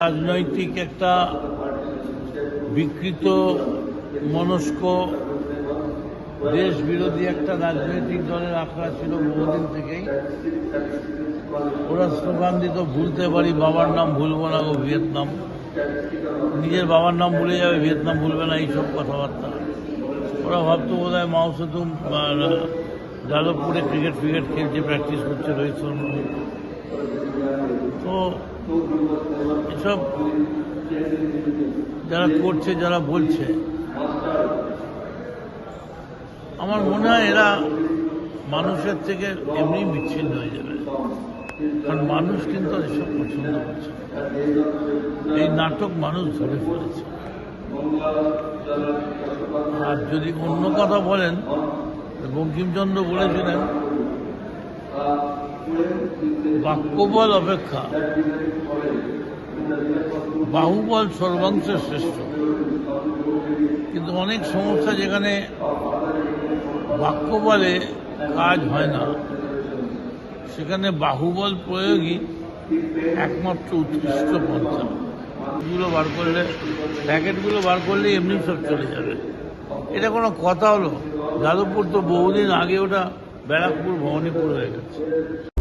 রাজনৈতিক একটা বিকৃত, মনস্ক দেশ বিরোধী একটা রাজনৈতিক দলের আখড়া ছিল বহুদিন থেকেই। ওরা স্লোগান দিত, ভুলতে পারি, বাবার নাম ভুলবো না গো, ভিয়েতনাম। নিজের বাবার নাম ভুলে যাবে, ভিয়েতনাম ভুলবে না, এইসব কথাবার্তা। ওরা ভাবতো বোধ হয় মাও সেতু যাদবপুরে ক্রিকেট, ফ্রিকেট খেলছে, প্র্যাকটিস করছে রোহিত শর্মা তো এসব যারা করছে, যারা বলছে, আমার মনে হয় এরা মানুষের থেকে এমনি বিচ্ছিন্ন হয়ে যাবে। কারণ মানুষ কিন্তু এসব পছন্দ করছে এই নাটক মানুষ ধরে ফেলেছে। আর যদি অন্য কথা বলেন বঙ্কিমচন্দ্র বলেছিলেন বাক্যবল অপেক্ষা। বাহুবল সর্বাংশে শ্রেষ্ঠ। কিন্তু অনেক সমস্যা যেখানে বাক্যবলে কাজ হয় না। সেখানে বাহুবল প্রয়োগই একমাত্র উৎকৃষ্ট পন্থা। গুলো বার করলে, প্যাকেটগুলো বার করলে এমনি সব চলে যাবে। এটা কোনো কথা হলো? যাদবপুর তো বহুদিন আগে ওটা ব্যারাকপুর ভবানীপুর হয়ে গেছে।